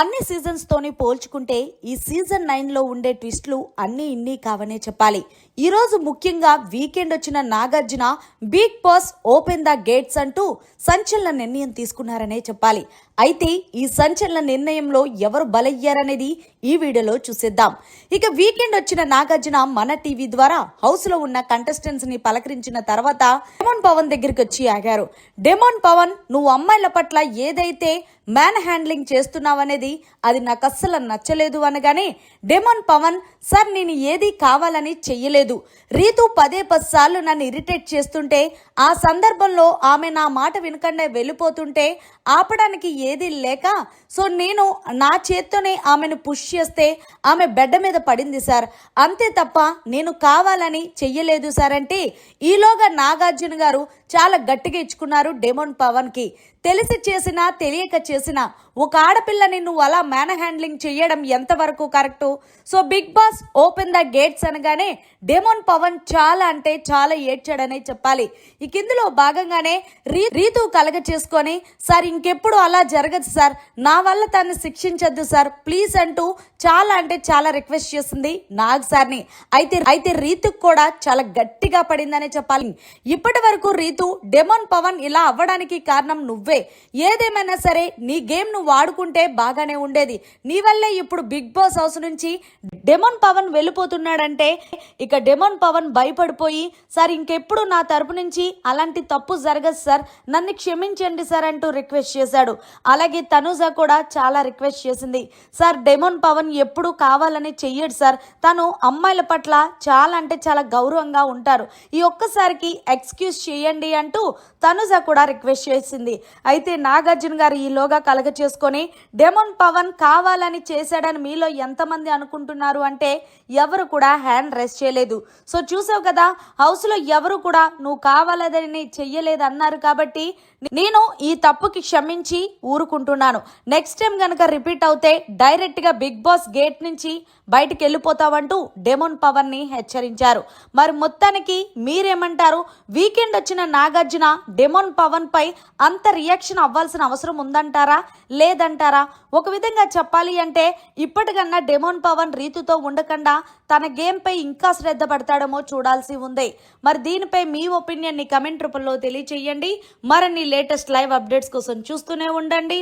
అన్ని సీజన్స్ తోని పోల్చుకుంటే ఈ సీజన్ నైన్లో ఉండే ట్విస్ట్లు అన్ని ఇన్ని కావనే చెప్పాలి. ఈ రోజు ముఖ్యంగా వీకెండ్ వచ్చిన Nagarjuna Bigg Boss open the gates అంటూ సంచలన నిర్ణయం తీసుకున్నారనే చెప్పాలి. అయితే ఈ సంచలన నిర్ణయంలో ఎవరు బలయ్యారనేది ఈ వీడియోలో చూసేద్దాం. ఇక వీకెండ్ వచ్చిన నాగార్జున మన టీవీ ద్వారా హౌస్లో ఉన్న కంటెస్టెంట్స్ని పలకరించిన తర్వాత డెమోన్ పవన్ దగ్గరికి వచ్చి ఆగారు. డెమోన్ పవన్ నువ్వు అమ్మాయిల పట్ల ఏదైతే మ్యాన్ హ్యాండ్లింగ్ చేస్తున్నావనేది అది నాకు అస్సలు నచ్చలేదు అనగానే డెమోన్ పవన్ సార్ నేను ఏది కావాలని చెయ్యలేదు. రీతు పదే పది సార్లు నన్ను ఇరిటేట్ చేస్తుంటే ఆ సందర్భంలో ఆమె నా మాట వినకుండా వెళ్ళిపోతుంటే ఆపడానికి ఏది లేక సో నేను నా చేత్తోనే ఆమెను పుష్ చేస్తే ఆమె బెడ్ మీద పడింది సార్. అంతే తప్ప నేను కావాలని చెయ్యలేదు సార్. అంటే ఈలోగా నాగార్జున గారు చాలా గట్టిగా ఇచ్చుకున్నారు డెమోన్ పవన్కి. తెలిసి చేసినా తెలియక చేసినా ఒక ఆడపిల్లని నువ్వు అలా మ్యాన్ హ్యాండ్లింగ్ చేయడం ఎంతవరకు correct? So Bigg Boss open the gates అనగానే డెమోన్ పవన్ చాలా అంటే చాలా ఏడ్చాడనే చెప్పాలి. ఇక ఇందులో భాగంగానే రీ రీతు కలగ చేసుకొని సార్ ఇంకెప్పుడు అలా జరగదు సార్. నా వల్ల తను శిక్షించద్దు సార్. ప్లీజ్ అంటూ చాలా అంటే చాలా రిక్వెస్ట్ చేసింది నాగ్ సార్ని. అయితే అయితే రీతుకు కూడా చాలా గట్టిగా పడిందనే చెప్పాలి. ఇప్పటి వరకు రీతు డెమోన్ పవన్ ఇలా అవ్వడానికి కారణం నువ్వే. ఏదేమైనా సరే నీ గేమ్ నువ్వు ఆడుకుంటే బాగానే ఉండేది. నీ వల్లే ఇప్పుడు బిగ్ బాస్ హౌస్ నుంచి డెమోన్ పవన్ వెళ్ళిపోతున్నాడంటే ఇక డెమోన్ పవన్ భయపడిపోయి సార్ ఇంకెప్పుడు నా తరపు నుంచి అలాంటి తప్పు జరగదు సార్. నన్ను క్షమించండి సార్ అంటూ రిక్వెస్ట్ చేశాడు. అలాగే తనుజ కూడా చాలా రిక్వెస్ట్ చేసింది. సార్ డెమోన్ పవన్ ఎప్పుడు కావాలని చెయ్యడు సార్. తను అమ్మాయిల పట్ల చాలా అంటే చాలా గౌరవంగా ఉంటారు. ఈ ఒక్కసారికి ఎక్స్క్యూజ్ చేయండి అంటూ తనుజ కూడా రిక్వెస్ట్ చేసింది. అయితే నాగార్జున గారు ఈలోగా కలగ చేసుకొని డెమోన్ పవన్ కావాలని చేశాడని మీలో ఎంతమంది అనుకుంటున్నారు అంటే ఎవరు కూడా హ్యాండ్ రెస్ట్ చేయలేదు. సో చూసావు కదా హౌస్లో ఎవరు కూడా నువ్వు కావాలని చెయ్యలేదు అన్నారు కాబట్టి నేను ఈ తప్పుకి క్షమించి ఊరుకుంటున్నాను. నెక్స్ట్ టైం కనుక రిపీట్ అవుతే డైరెక్ట్గా బిగ్ బాస్ గేట్ నుంచి బయటికి వెళ్ళిపోతావంటూ డెమోన్ పవన్ని హెచ్చరించారు. మరి మొత్తానికి మీరేమంటారు? వీకెండ్ వచ్చిన నాగార్జున డెమోన్ పవన్ పై అంత రియాక్షన్ అవ్వాల్సిన అవసరం ఉందంటారా? లేదంటారా? ఒక విధంగా చెప్పాలి అంటే ఇప్పటికన్నా డెమోన్ పవన్ రీతితో ఉండకుండా తన గేమ్పై ఇంకా శ్రద్ధ పడతాడేమో చూడాల్సి ఉంది. మరి దీనిపై మీ ఒపీనియన్ని కమెంట్ రూపంలో తెలియచేయండి. మరిన్ని లేటెస్ట్ లైవ్ అప్డేట్స్ కోసం చూస్తూనే ఉండండి.